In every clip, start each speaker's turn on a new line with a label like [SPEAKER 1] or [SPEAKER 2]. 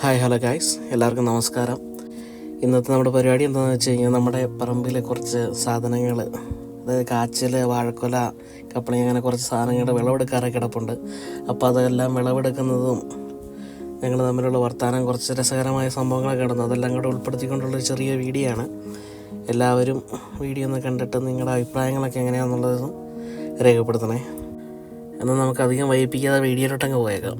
[SPEAKER 1] Hi hello guys എല്ലാവർക്കും നമസ്കാരം. ഇന്നത്തെ നമ്മുടെ പരിപാടി എന്താണെന്ന് വെച്ച് കഴിഞ്ഞാൽ നമ്മുടെ പറമ്പിലെ കുറച്ച് സാധനങ്ങൾ അതായത് കാച്ചിൽ വാഴക്കൊല കപ്പളി അങ്ങനെ കുറച്ച് സാധനങ്ങൾ വിളവെടുക്കാറെ കിടപ്പുണ്ട്. അപ്പോൾ അതെല്ലാം വിളവെടുക്കുന്നതും ഞങ്ങൾ തമ്മിലുള്ള വർത്തമാനം കുറച്ച് രസകരമായ സംഭവങ്ങളൊക്കെ കിടന്നു. അതെല്ലാം കൂടെ ഉൾപ്പെടുത്തിക്കൊണ്ടുള്ളൊരു ചെറിയ വീഡിയോ ആണ് എല്ലാവരും വീഡിയോ ഒന്ന് കണ്ടിട്ട് നിങ്ങളുടെ അഭിപ്രായങ്ങളൊക്കെ എങ്ങനെയാണെന്നുള്ളതും രേഖപ്പെടുത്തണേ. എന്നാൽ നമുക്ക് അധികം വൈകിപ്പിക്കാതെ വീഡിയോയിലോട്ടങ്ങ് പോയേക്കാം.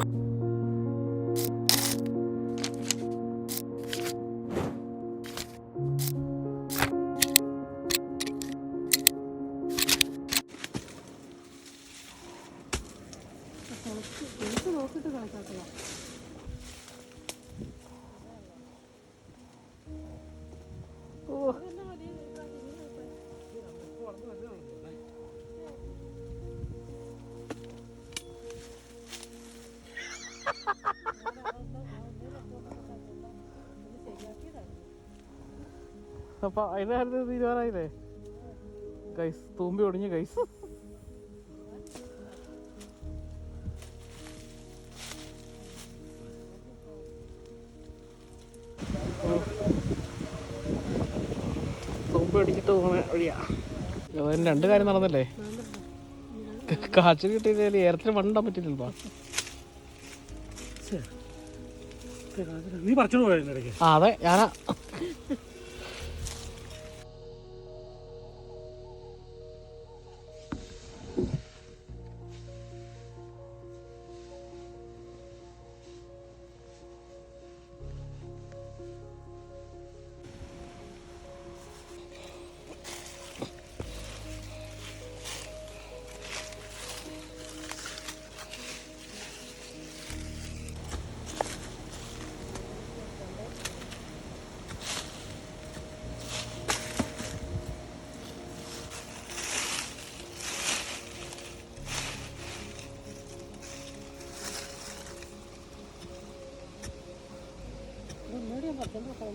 [SPEAKER 1] അപ്പൊ അതിന്റെ കാര്യത്തിൽ തീരുമാനമായില്ലേ ഗൈസ് തൂമ്പി ഒടിഞ്ഞു ഗൈസ് തൂമ്പി ഒടിച്ചിട്ട് പോണ വഴിയാ. അതിന് രണ്ട് കാര്യം നടന്നല്ലേ? കാച്ചിൽ കിട്ടിയില്ലേ ഏരത്തിന് മണ്ണിടാൻ പറ്റില്ലല്ലോ
[SPEAKER 2] നീ പറിച്ചോണ്ട് പോയിരുന്നു ഇടയ്ക്ക്?
[SPEAKER 1] ആ അതെ ഞാനാ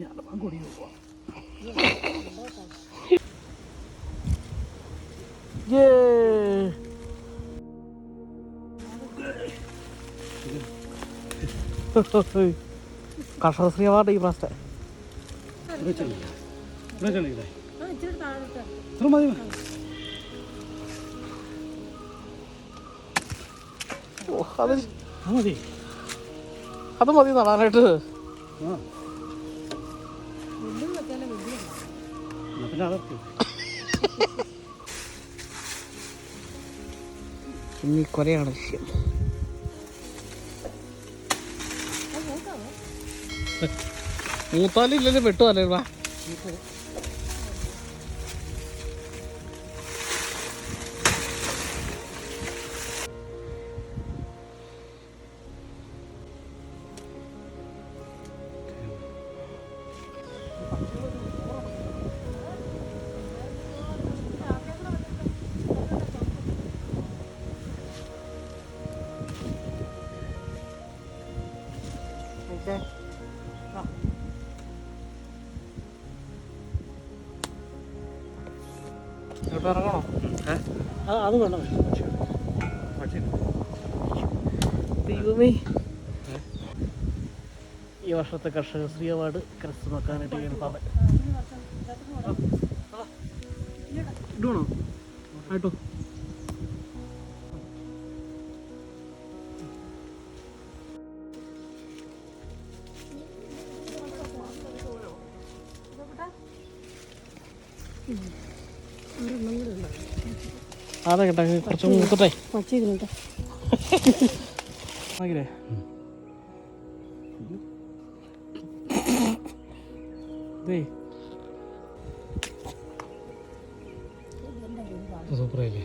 [SPEAKER 2] ഞാൻ പങ്കുടി പോവാം
[SPEAKER 1] കർഷകശ്രീ അവാർഡ് ഈ പ്രാവശ്യത്തെ
[SPEAKER 2] ഇത്ര മതി
[SPEAKER 1] അത്
[SPEAKER 2] മതി.
[SPEAKER 1] അത് മതി നടാനായിട്ട്. ഇനി കൊലയാണ് വിഷയം മൂത്താലില്ലല്ലോ വെട്ടുമല്ലേ വാ ഇറങ്ങണോ?
[SPEAKER 2] അത് വേണം
[SPEAKER 1] ദൈവമേ. ഈ വർഷത്തെ കർഷക ശ്രീ അവാർഡ് കരസ്ഥമാക്കാനായിട്ട് ചെയ്യുന്നത് ഇടണോ ആട്ടോ അതെ കേട്ടോ കുറച്ച് മൂത്തട്ടെ ആകില്ലേ ദേ.
[SPEAKER 2] സൂപ്പറായില്ലേ?